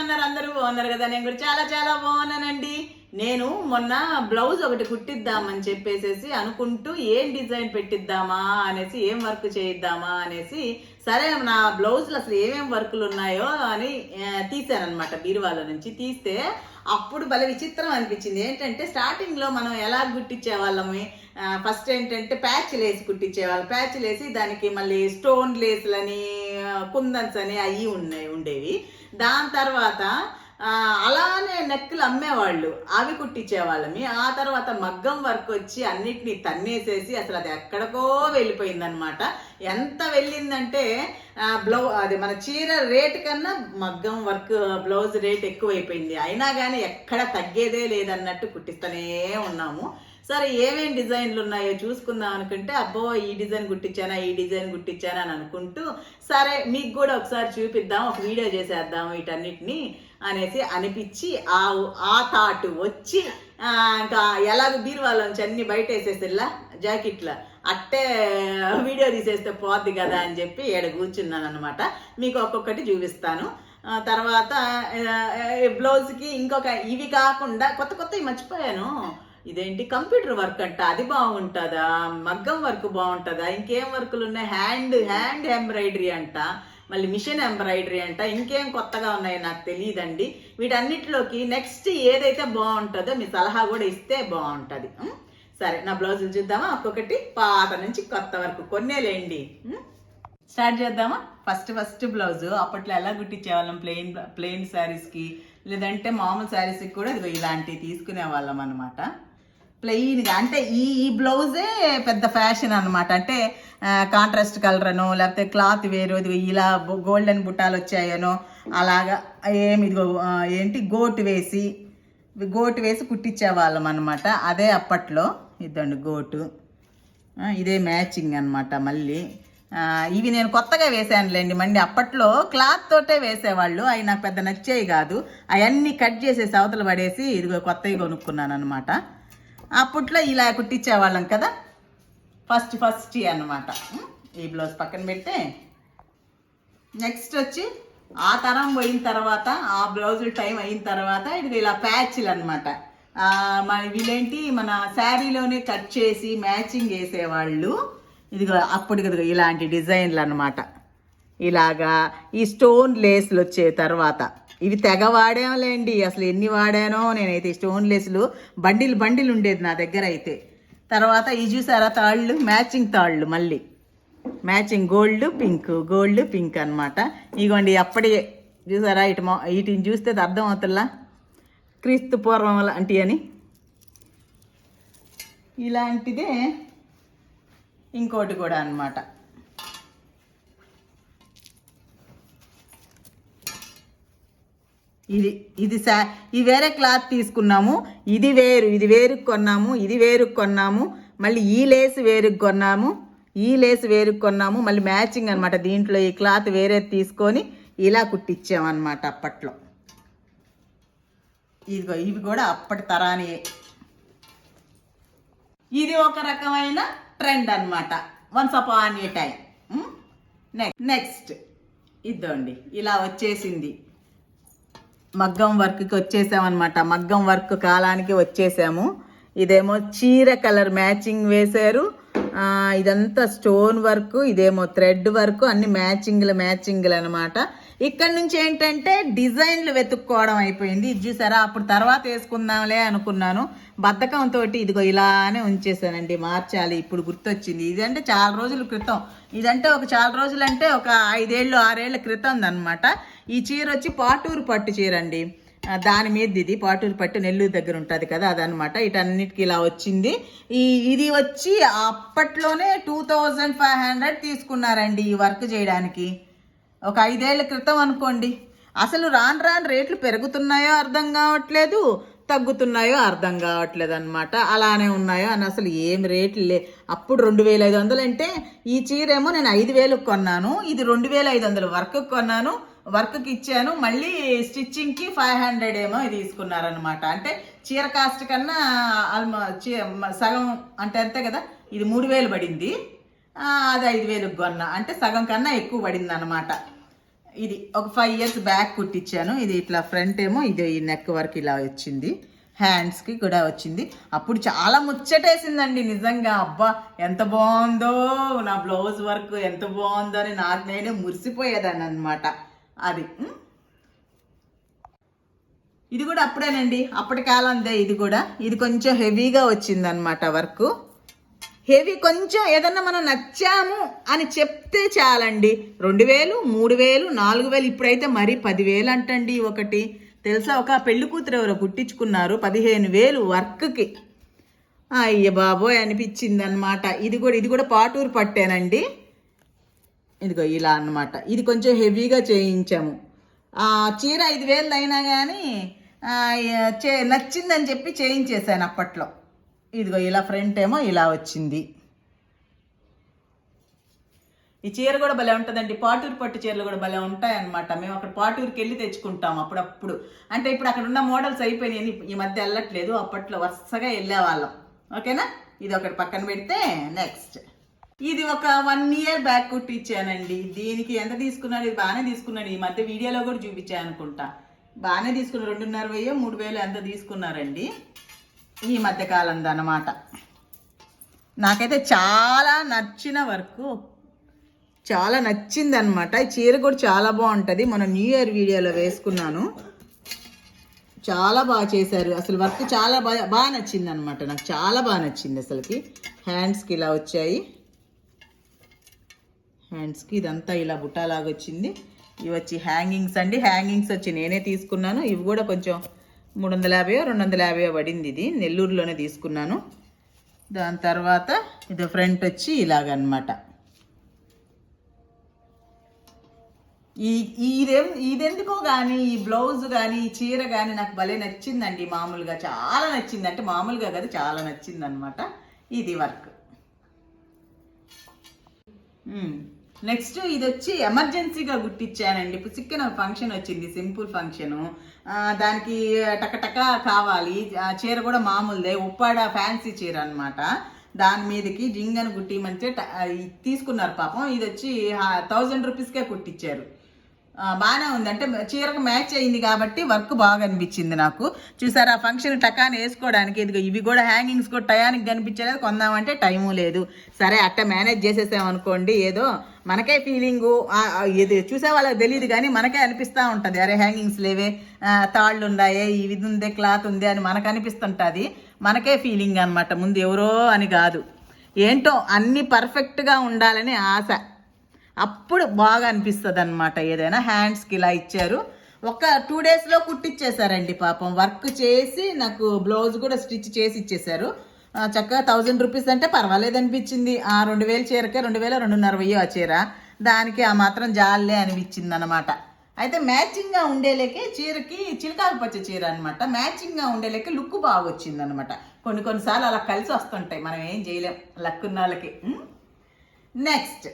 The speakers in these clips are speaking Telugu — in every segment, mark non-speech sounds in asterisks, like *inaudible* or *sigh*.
ఉన్నారు అందరూ బాగున్నారు కదా? నేను కూడా చాలా చాలా బాగున్నానండి. నేను మొన్న బ్లౌజ్ ఒకటి కుట్టిద్దామని చెప్పేసేసి అనుకుంటూ ఏం డిజైన్ పెట్టిద్దామా అనేసి ఏం వర్క్ చేయిద్దామా అనేసి సరే నా బ్లౌజ్లు అసలు ఏమేం వర్కులు ఉన్నాయో అని తీశారనమాట బీరువాలో నుంచి. తీస్తే అప్పుడు భలే విచిత్రం అనిపించింది. ఏంటంటే స్టార్టింగ్లో మనం ఎలా కుట్టించేవాళ్ళమే ఫస్ట్ ఏంటంటే ప్యాచ్లు వేసి కుట్టించేవాళ్ళం ప్యాచ్లు వేసి దానికి మళ్ళీ స్టోన్ లేస్లని కుందన్స్ అని అవి ఉన్నాయి ఉండేవి. దాని తర్వాత అలానే నెక్కులు అమ్మేవాళ్ళు. అవి కుట్టించేవాళ్ళమి. ఆ తర్వాత మగ్గం వర్క్ వచ్చి అన్నిటినీ తన్నేసేసి అసలు అది ఎక్కడికో వెళ్ళిపోయిందనమాట. ఎంత వెళ్ళిందంటే బ్లౌ అది మన చీర రేట్ కన్నా మగ్గం వర్క్ బ్లౌజ్ రేట్ ఎక్కువైపోయింది. అయినా కానీ ఎక్కడ తగ్గేదే లేదన్నట్టు కుట్టిస్తూనే ఉన్నాము. సరే ఏమేం డిజైన్లు ఉన్నాయో చూసుకుందాం అనుకుంటే అబ్బో ఈ డిజైన్ కుట్టించానా ఈ డిజైన్ కుట్టించానా అని అనుకుంటూ సరే మీకు కూడా ఒకసారి చూపిద్దాం ఒక వీడియో చేసేద్దాం వీటన్నిటిని అనేసి అనిపించి ఆ ఆ థాట్ వచ్చి ఇంకా ఎలాగ బీరువాలోంచి అన్ని బయట వేసేసిల్లా జాకెట్లా. అట్టే వీడియో తీసేస్తే పోద్ది కదా అని చెప్పి ఏడ కూర్చున్నాను అనమాట మీకు ఒక్కొక్కటి చూపిస్తాను. తర్వాత బ్లౌజ్కి ఇంకొక ఇవి కాకుండా కొత్త కొత్తవి మర్చిపోయాను. ఇదేంటి కంప్యూటర్ వర్క్ అంట అది బాగుంటుందా? మగ్గం వర్క్ బాగుంటుందా? ఇంకేం వర్కులు ఉన్నాయి? హ్యాండ్ హ్యాండ్ ఎంబ్రాయిడరీ అంట మళ్ళీ మిషన్ ఎంబ్రాయిడరీ అంట ఇంకేం కొత్తగా ఉన్నాయో నాకు తెలియదండి. వీటన్నిటిలోకి నెక్స్ట్ ఏదైతే బాగుంటుందో మీ సలహా కూడా ఇస్తే బాగుంటుంది. సరే నా బ్లౌజులు చూద్దామా? ఒక్కొక్కటి పాత నుంచి కొత్త వరకు కొన్నేలేండి. స్టార్ట్ చేద్దామా? First first blouse. అప్పట్లో ఎలా కుట్టించేవాళ్ళం? ప్లెయిన్ ప్లెయిన్ శారీస్కి లేదంటే మామూలు శారీస్కి కూడా ఇదిగో ఇలాంటివి తీసుకునే వాళ్ళం అనమాట ప్లెయిన్గా అంటే ఈ ఈ బ్లౌజే పెద్ద ఫ్యాషన్ అనమాట అంటే కాంట్రాస్ట్ కలర్ అనో లేకపోతే క్లాత్ వేరు ఇలా గోల్డెన్ బుట్టాలు వచ్చాయనో అలాగా ఏమి ఇదిగో ఏంటి గోటు వేసి గోటు వేసి కుట్టించేవాళ్ళం అనమాట అదే అప్పట్లో. ఇదండి గోటు. ఇదే మ్యాచింగ్ అనమాట మళ్ళీ. ఇవి నేను కొత్తగా వేసానులేండి మళ్ళీ అప్పట్లో క్లాత్ తోటే వేసేవాళ్ళు. అవి నాకు పెద్ద నచ్చేవి కాదు. అవన్నీ కట్ చేసేసి అవతలు పడేసి ఇదిగో కొత్తవి కొనుక్కున్నాను అనమాట అప్పట్లో ఇలా కుట్టించేవాళ్ళం కదా. ఫస్ట్ ఫస్ట్ అనమాట ఈ బ్లౌజ్ పక్కన పెడితే నెక్స్ట్ వచ్చి ఆ తరం పోయిన తర్వాత ఆ బ్లౌజులు టైం అయిన తర్వాత ఇది ఇలా ప్యాచ్లు అనమాట మన వీళ్ళేంటి మన శారీలోనే కట్ చేసి మ్యాచింగ్ వేసేవాళ్ళు ఇదిగో అప్పుడు ఇదిగో ఇలాంటి డిజైన్లు అనమాట ఇలాగా ఈ స్టోన్ లేస్లు వచ్చే తర్వాత. ఇవి తెగ వాడాంలేండి అసలు ఎన్ని వాడానో నేనైతే ఈ స్టోన్ లేస్లు బండిల్ బండిల్ ఉండేది నా దగ్గర అయితే. తర్వాత ఈ చూసారా తాళ్ళు? మ్యాచింగ్ తాళ్ళు మళ్ళీ. Matching gold pink gold pink అన్నమాట. ఇగోండి అప్పటి చూసారా ఇటు వీటిని చూస్తే అర్థం అవుతుందా క్రీస్తు పూర్వం లాంటి అని. ఇలాంటిదే ఇంకోటి కూడా అన్నమాట. ఇది ఇది సా ఇది వేరే క్లాత్ తీసుకున్నాము ఇది వేరు ఇది వేరు కొన్నాము ఇది వేరు కొన్నాము మళ్ళీ ఈ లేస్ వేరు కొన్నాము ఈ లేస్ వేరు కొన్నాము మళ్ళీ మ్యాచింగ్ అనమాట దీంట్లో ఈ క్లాత్ వేరే తీసుకొని ఇలా కుట్టించామన్నమాట అప్పట్లో. ఇదిగో ఇవి కూడా అప్పటి తరానియే ఇది ఒక రకమైన ట్రెండ్ అన్నమాట. Once upon a time next ఇద్దండి ఇలా వచ్చేసింది. మగ్గం వర్క్కి వచ్చేసామన్నమాట మగ్గం వర్క్ కాలానికి వచ్చేసాము. ఇదేమో చీర కలర్ మ్యాచింగ్ వేశారు. ఇదంతా స్టోన్ వర్క్ ఇదేమో థ్రెడ్ వర్క్ అన్ని మ్యాచింగ్లు మ్యాచింగ్లు అనమాట ఇక్కడ నుంచి ఏంటంటే డిజైన్లు వెతుక్కోవడం అయిపోయింది. ఇది చూసారా? అప్పుడు తర్వాత వేసుకుందాంలే అనుకున్నాను. బద్ధకంతో ఇదిగో ఇలానే ఉంచేసానండి మార్చాలి. ఇప్పుడు గుర్తొచ్చింది. ఇది అంటే చాలా రోజుల క్రితం. ఇదంటే ఒక చాలా రోజులు అంటే ఒక ఐదేళ్ళు ఆరేళ్ళ క్రితం అనమాట ఈ చీర వచ్చి పాటూరు పట్టు చీర అండి దాని మీద ఇది. పాటూరు పట్టు నెల్లూరు దగ్గర ఉంటుంది కదా అదనమాట. ఇటన్నిటికి ఇలా వచ్చింది. ఈ ఇది వచ్చి అప్పట్లోనే టూ థౌజండ్ ఫైవ్ హండ్రెడ్ తీసుకున్నారండి ఈ వర్క్ చేయడానికి. ఒక ఐదేళ్ళ క్రితం అనుకోండి. అసలు రాను రాను రేట్లు పెరుగుతున్నాయో అర్థం కావట్లేదు తగ్గుతున్నాయో అర్థం కావట్లేదు అనమాట అలానే ఉన్నాయో అని అసలు ఏం రేట్లు లే. అప్పుడు రెండు వేల ఐదు వందలు అంటే ఈ చీర ఏమో నేను ఐదు వేలకు కొన్నాను ఇది రెండు వేల ఐదు వందలు వర్క్ కొన్నాను వర్క్కి ఇచ్చాను మళ్ళీ స్టిచ్చింగ్కి ఫైవ్ హండ్రెడ్ ఏమో తీసుకున్నారనమాట అంటే చీర కాస్ట్ కన్నా ఆల్మో చీ సగం అంటే అంతే కదా ఇది మూడు వేలు పడింది. అది ఐదు వేలకు కొన్నా. అంటే సగం కన్నా ఎక్కువ పడింది అనమాట ఇది ఒక ఫైవ్ ఇయర్స్ బ్యాక్ కుట్టించాను. ఇది ఇట్లా ఫ్రంట్ ఏమో ఇది ఈ నెక్ వరకు ఇలా వచ్చింది. హ్యాండ్స్కి కూడా వచ్చింది. అప్పుడు చాలా ముచ్చటేసిందండి నిజంగా. అబ్బా ఎంత బాగుందో నా బ్లౌజ్ వర్క్ ఎంత బాగుందో అని నాకు నేనే మురిసిపోయేదాన్ని అనమాట అది ఇది కూడా అప్పుడేనండి. అప్పటి కాలందే ఇది కూడా. ఇది కొంచెం హెవీగా వచ్చిందనమాట వర్క్ హెవీ కొంచెం ఏదన్నా మనం నచ్చాము అని చెప్తే చాలండి. రెండు వేలు మూడు వేలు నాలుగు వేలు ఇప్పుడైతే మరీ పదివేలు అంటండి ఒకటి. తెలుసా? ఒక పెళ్ళి కూతురు ఎవరో కుట్టించుకున్నారు పదిహేను వేలు వర్క్కి. అయ్య బాబోయ్ అనిపించింది అనమాట ఇది కూడా ఇది కూడా పాటూరు పట్టేనండి. ఇదిగో ఇలా అన్నమాట. ఇది కొంచెం హెవీగా చేయించాము. చీర ఐదు వేలు అయినా కానీ చే నచ్చిందని చెప్పి చేయించేశాను అప్పట్లో. ఇదిగో ఇలా ఫ్రంట్ ఏమో ఇలా వచ్చింది. ఈ చీర కూడా భలే ఉంటుందండి. పాటూరు పట్టు చీరలు కూడా భలే ఉంటాయి అనమాట మేము అక్కడ పాటూరుకి వెళ్ళి తెచ్చుకుంటాం అప్పుడప్పుడు. అంటే ఇప్పుడు అక్కడ ఉన్న మోడల్స్ అయిపోయినాయి. ఈ మధ్య వెళ్ళట్లేదు. అప్పట్లో వరుసగా వెళ్ళేవాళ్ళం. ఓకేనా? ఇది ఒకటి పక్కన పెడితే నెక్స్ట్. ఇది ఒక వన్ ఇయర్ బ్యాక్ కుట్టించానండి. దీనికి ఎంత తీసుకున్నాడు ఇది బాగానే తీసుకున్నాడు. ఈ మధ్య వీడియోలో కూడా చూపించాను అనుకుంటా. బాగానే తీసుకున్నారు రెండున్నర వెయ్యి మూడు వేలు ఎంత తీసుకున్నారండి? ఈ మధ్యకాలంది అనమాట నాకైతే చాలా నచ్చిన వర్క్ చాలా నచ్చింది అనమాట ఈ చీర కూడా చాలా బాగుంటుంది. మన న్యూ ఇయర్ వీడియోలో వేసుకున్నాను. చాలా బాగా చేశారు. అసలు వర్క్ చాలా బాగా బాగా నచ్చింది అనమాట నాకు చాలా బాగా నచ్చింది అసలుకి. హ్యాండ్స్కి ఇలా వచ్చాయి. హ్యాండ్స్కి ఇదంతా ఇలా బుట్టాలాగా వచ్చింది. ఇవి వచ్చి హ్యాంగింగ్స్ అండి. హ్యాంగింగ్స్ వచ్చి నేనే తీసుకున్నాను. ఇవి కూడా కొంచెం మూడు వందల యాభై రెండు వందల యాభై పడింది ఇది. నెల్లూరులోనే తీసుకున్నాను. దాని తర్వాత ఇది ఫ్రంట్ వచ్చి ఇలాగనమాట. ఈ ఇదేం ఇదెందుకో కానీ ఈ బ్లౌజ్ కానీ ఈ చీర కానీ నాకు భలే నచ్చిందండి మామూలుగా. చాలా నచ్చింది. అంటే మామూలుగా కదా చాలా నచ్చింది అనమాట ఇది వర్క్. నెక్స్ట్ ఇది వచ్చి ఎమర్జెన్సీగా గుట్టించానండి పుసిక్కిన ఫంక్షన్ వచ్చింది సింపుల్ ఫంక్షను. దానికి టకటక కావాలి. ఆ చీర కూడా మామూలుదే ఉప్పాడ ఫ్యాన్సీ చీర అనమాట దాని మీదకి జింగన్ గుట్టి ట- తీసుకున్నారు పాపం. ఇది వచ్చి థౌజండ్ రూపీస్కే కుట్టించారు బాగానే ఉంది. అంటే చీరకు మ్యాచ్ అయింది కాబట్టి వర్క్ బాగా అనిపించింది నాకు. చూసారా ఆ ఫంక్షన్ టకాని వేసుకోవడానికి. ఇదిగో ఇవి కూడా హ్యాంగింగ్స్ కూడా టయానికి కనిపించలేదు. కొందామంటే టైము లేదు. సరే అట్ట మేనేజ్ చేసేసామనుకోండి ఏదో మనకే ఫీలింగు. ఇది చూసే వాళ్ళకి తెలియదు కానీ మనకే అనిపిస్తూ ఉంటుంది. అరే హ్యాంగింగ్స్ లేవే. తాళ్ళు ఉన్నాయే ఇది ఉందే క్లాత్ ఉంది అని మనకు అనిపిస్తుంటుంది. మనకే ఫీలింగ్ అనమాట ముందు ఎవరో అని కాదు. ఏంటో అన్నీ పర్ఫెక్ట్గా ఉండాలని ఆశ. అప్పుడు బాగా అనిపిస్తుంది అనమాట ఏదైనా హ్యాండ్స్కి ఇలా ఇచ్చారు. ఒక టూ డేస్లో కుట్టిచ్చేసారండి పాపం. వర్క్ చేసి నాకు బ్లౌజ్ కూడా స్టిచ్ చేసి ఇచ్చేసారు. చక్కగా థౌజండ్ రూపీస్ అంటే పర్వాలేదు అనిపించింది. ఆ రెండు వేలు చీరకే రెండు వేల రెండున్నర వెయ్యి ఆ చీర. దానికి ఆ మాత్రం జాలే అనిపించింది అనమాట అయితే మ్యాచింగ్గా ఉండేలేకే చీరకి చిలకాకు పచ్చ చీర అనమాట మ్యాచింగ్గా ఉండేలేకే లుక్ బాగా వచ్చింది అనమాట కొన్ని కొన్నిసార్లు అలా కలిసి వస్తుంటాయి మనం ఏం చేయలేం. లక్ ఉన్న వాళ్ళకి నెక్స్ట్.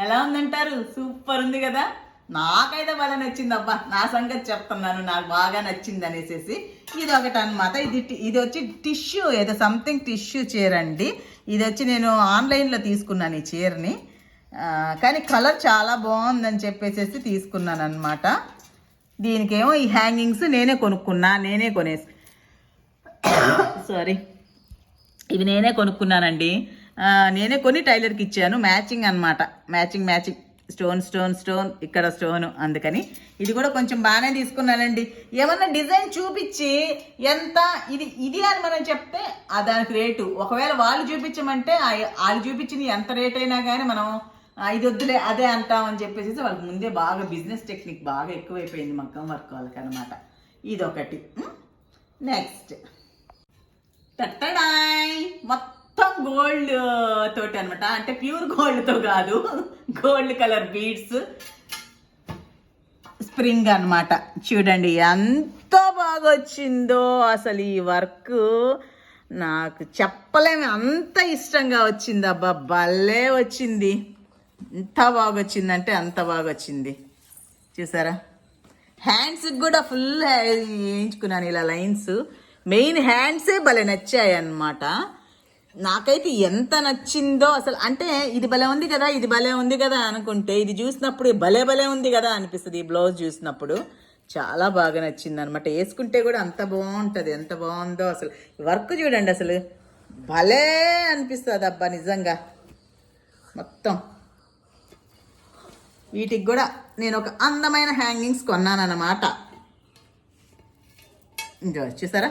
ఎలా ఉందంటారు? సూపర్ ఉంది కదా? నాకైతే బాగా నచ్చింది అబ్బా నా సంగతి చెప్తున్నాను. నాకు బాగా నచ్చింది అనేసి ఇది ఒకటి అనమాట ఇది టి- ఇది వచ్చి టిష్యూ ఏదో సంథింగ్ టిష్యూ చీర అండి ఇది వచ్చి నేను ఆన్లైన్లో తీసుకున్నాను ఈ చీరని. కానీ కలర్ చాలా బాగుందని చెప్పేసి తీసుకున్నాను అనమాట దీనికేమో ఈ హ్యాంగింగ్స్ నేనే కొనుక్కున్నా నేనే కొనేసి. *coughs* సారీ. ఇవి నేనే కొనుక్కున్నానండి. నేనే కొని టైలర్కి ఇచ్చాను. మ్యాచింగ్ అన్నమాట. Matching matching stone stone stone ఇక్కడ స్టోన్ అందుకని. ఇది కూడా కొంచెం బాగానే తీసుకున్నానండి. ఏమన్నా డిజైన్ చూపించి ఎంత ఇది ఇది అని మనం చెప్తే ఆ దానికి రేటు ఒకవేళ వాళ్ళు చూపించమంటే వాళ్ళు చూపించింది ఎంత రేట్ అయినా కానీ మనం ఇది వద్దులే అదే అంటామని చెప్పేసి వాళ్ళకి ముందే బాగా బిజినెస్ టెక్నిక్ బాగా ఎక్కువైపోయింది మగ్గం వర్క్ వాళ్ళకి అనమాట ఇదొకటి. నెక్స్ట్ టట్టడాయ్ మొత్తం గోల్డ్ తోటి అనమాట అంటే ప్యూర్ గోల్డ్తో కాదు. గోల్డ్ కలర్ బీడ్స్ స్ప్రింగ్ అనమాట చూడండి ఎంత బాగా వచ్చిందో అసలు ఈ వర్క్. నాకు చెప్పలేము అంత ఇష్టంగా వచ్చింది. అబ్బా భలే వచ్చింది. ఎంత బాగా వచ్చిందంటే అంత బాగా వచ్చింది చూసారా హ్యాండ్స్కి కూడా ఫుల్ వేయించుకున్నాను ఇలా లైన్స్ మెయిన్ హ్యాండ్సే భలే నచ్చాయి అన్నమాట నాకైతే ఎంత నచ్చిందో అసలు అంటే ఇది భలే ఉంది కదా ఇది భలే ఉంది కదా అనుకుంటే ఇది చూసినప్పుడు భలే భలే ఉంది కదా అనిపిస్తుంది ఈ బ్లౌజ్ చూసినప్పుడు. చాలా బాగా నచ్చింది అనమాట వేసుకుంటే కూడా అంత బాగుంటుంది ఎంత బాగుందో అసలు. వర్క్ చూడండి అసలు. భలే అనిపిస్తుంది అబ్బా నిజంగా. మొత్తం. వీటికి కూడా నేను ఒక అందమైన హ్యాంగింగ్స్ కొన్నానన్నమాట. ఇంకో చూసారా?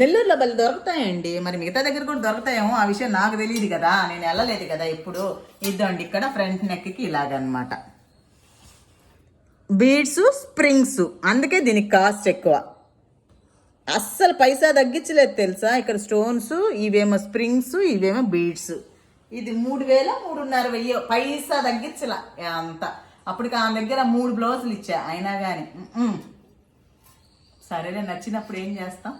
నెల్లూరులో బలి దొరుకుతాయండి. మరి మిగతా దగ్గర కూడా దొరుకుతాయేమో ఆ విషయం నాకు తెలియదు కదా. నేను వెళ్ళలేదు కదా ఇప్పుడు. ఇద్దండి ఇక్కడ ఫ్రంట్ నెక్కి ఇలాగనమాట. Beads springs. అందుకే దీనికి కాస్ట్ ఎక్కువ. అస్సలు పైసా తగ్గించలేదు తెలుసా? ఇక్కడ స్టోన్స్ ఇవేమో స్ప్రింగ్స్ ఇవేమో బీడ్స్. ఇది మూడు వేల మూడున్నర వెయ్యి. పైసా తగ్గించల అంత. అప్పటికి ఆ దగ్గర మూడు బ్లౌజులు ఇచ్చా. అయినా కానీ సరేలే నచ్చినప్పుడు ఏం చేస్తాం?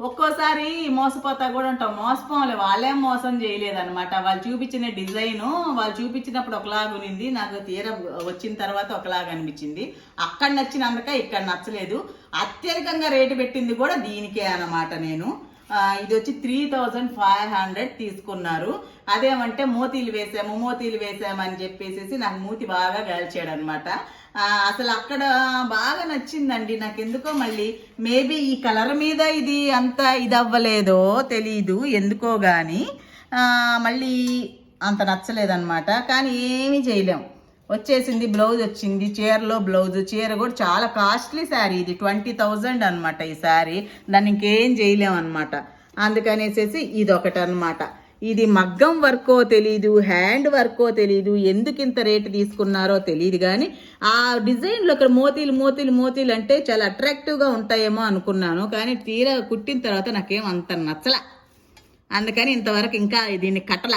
ఒక్కోసారి మోసపోతా కూడా ఉంటాం. మోసపోలే వాళ్ళేం మోసం చేయలేదన్నమాట. వాళ్ళు చూపించిన డిజైను వాళ్ళు చూపించినప్పుడు ఒకలాగా ఉన్నింది. నాకు తీర వచ్చిన తర్వాత ఒకలాగా అనిపించింది. అక్కడ నచ్చినందుక ఇక్కడ నచ్చలేదు. అత్యధికంగా రేటు పెట్టింది కూడా దీనికే అన్నమాట నేను. ఇది వచ్చి త్రీ థౌజండ్ ఫైవ్ హండ్రెడ్ తీసుకున్నారు. అదేమంటే మోతీలు వేసాము మోతీలు వేసామని చెప్పేసి నాకు మూతి బాగా వేల్చాడనమాట అసలు అక్కడ బాగా నచ్చిందండి. నాకు ఎందుకో మళ్ళీ మేబీ ఈ కలర్ మీద ఇది అంత ఇది అవ్వలేదో తెలీదు ఎందుకో కానీ మళ్ళీ అంత నచ్చలేదన్నమాట కానీ ఏమీ చేయలేం. వచ్చేసింది బ్లౌజ్ వచ్చింది చీరలో బ్లౌజ్ చీర కూడా చాలా కాస్ట్లీ శారీ ఇది ట్వంటీ థౌజండ్ అనమాట ఈ శారీ దాన్ని ఇంకేం చేయలేం అనమాట అందుకనేసేసి ఇది ఒకటి అనమాట ఇది మగ్గం వర్కో తెలీదు హ్యాండ్ వర్కో తెలీదు ఎందుకు ఇంత రేటు తీసుకున్నారో తెలియదు కానీ ఆ డిజైన్లో ఇక్కడ మోతీలు మోతీలు మోతీలు అంటే చాలా అట్రాక్టివ్గా ఉంటాయేమో అనుకున్నాను. కానీ తీరా కుట్టిన తర్వాత నాకేం అంత నచ్చల. అందుకని ఇంతవరకు ఇంకా దీన్ని కట్టల.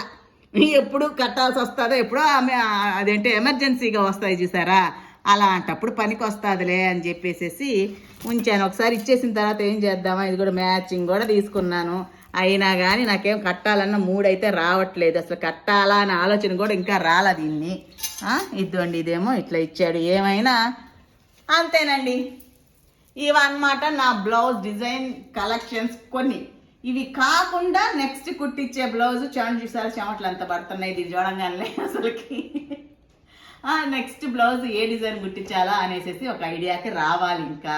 ఎప్పుడు కట్టాల్సి వస్తుందో ఎప్పుడో ఆమె అదేంటి ఎమర్జెన్సీగా వస్తాయి చూసారా? అలాంటప్పుడు పనికి వస్తుందిలే అని చెప్పేసేసి ఉంచాను. ఒకసారి ఇచ్చేసిన తర్వాత ఏం చేద్దామా? ఇది కూడా మ్యాచింగ్ కూడా తీసుకున్నాను. అయినా కానీ నాకేం కట్టాలన్న మూడైతే రావట్లేదు. అసలు కట్టాలా అనే ఆలోచన కూడా ఇంకా రాలా దీన్ని. ఇద్దండి ఇదేమో ఇట్లా ఇచ్చాడు. ఏమైనా? అంతేనండి. ఇవన్నమాట నా బ్లౌజ్ డిజైన్ కలెక్షన్స్ కొన్ని. ఇవి కాకుండా నెక్స్ట్ కుట్టించే బ్లౌజ్ చూడండి చూసారు చెమటలు ఎంత పడుతున్నాయి ఇది చూడంగానే అసలుకి. నెక్స్ట్ బ్లౌజ్ ఏ డిజైన్ కుట్టించాలా అనేసి ఒక ఐడియాకి రావాలి ఇంకా.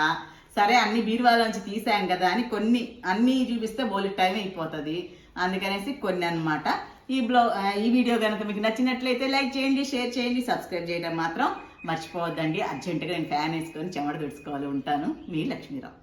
సరే అన్ని బీరువాలోంచి తీసాం కదా అని కొన్ని అన్నీ చూపిస్తే బోలి టైం అయిపోతుంది. అందుకనేసి కొన్ని అన్నమాట. ఈ బ్లౌ ఈ వీడియో కనుక మీకు నచ్చినట్లయితే లైక్ చేయండి షేర్ చేయండి సబ్స్క్రైబ్ చేయడం మాత్రం మర్చిపోవద్దండి. అర్జెంటుగా నేను ఫ్యాన్ వేసుకొని చెమట తుడుచుకోవాలి ఉంటాను. మీ లక్ష్మీరావు.